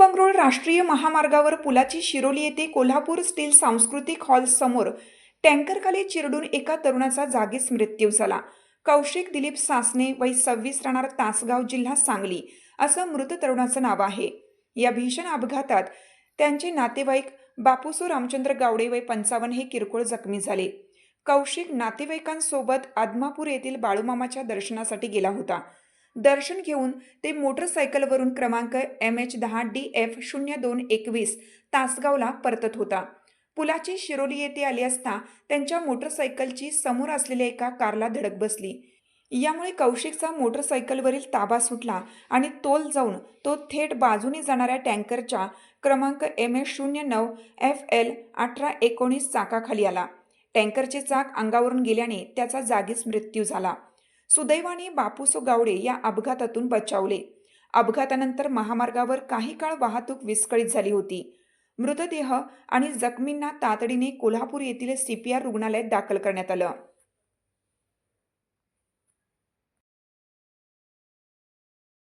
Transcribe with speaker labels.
Speaker 1: बंगरोळ राष्ट्रीय महामार्गावर पुलाची शिरोली येथे कोल्हापूर स्टील सांस्कृतिक हॉल समोर टँकरखाली चिरडून एका तरुणाचा जागीच मृत्यू झाला. कौशिक दिलीप सासने वय सव्वीस राहणार तासगाव जिल्हा सांगली असं मृत तरुणाचं नाव आहे. या भीषण अपघातात त्यांचे नातेवाईक बापूसू रामचंद्र गावडे वय पंचावन्न हे किरकोळ जखमी झाले. कौशिक नातेवाईकांसोबत आदमापूर येथील बाळूमामाच्या दर्शनासाठी गेला होता. दर्शन घेऊन ते मोटरसायकलवरून क्रमांक एम एच दहा डी एफ शून्य दोन एकवीस तासगावला परतत होता. पुलाची शिरोली येथे आली असता त्यांच्या मोटरसायकलची समोर असलेल्या एका कारला धडक बसली. यामुळे कौशिकचा मोटरसायकलवरील ताबा सुटला आणि तोल जाऊन तो थेट बाजूने जाणाऱ्या टँकरच्या क्रमांक एम एस शून्य नऊ एफ एल अठरा एकोणीस चाकाखाली आला. टँकरचे चाक अंगावरून गेल्याने त्याचा जागीच मृत्यू झाला. सुदैवाने बापूसो गावडे या अपघातातून बचावले. अपघातानंतर महामार्गावर काही काळ वाहतूक विस्कळीत झाली होती. मृतदेह आणि जखमींना तातडीने कोल्हापूर येथील सीपीआर रुग्णालयात दाखल करण्यात आलं.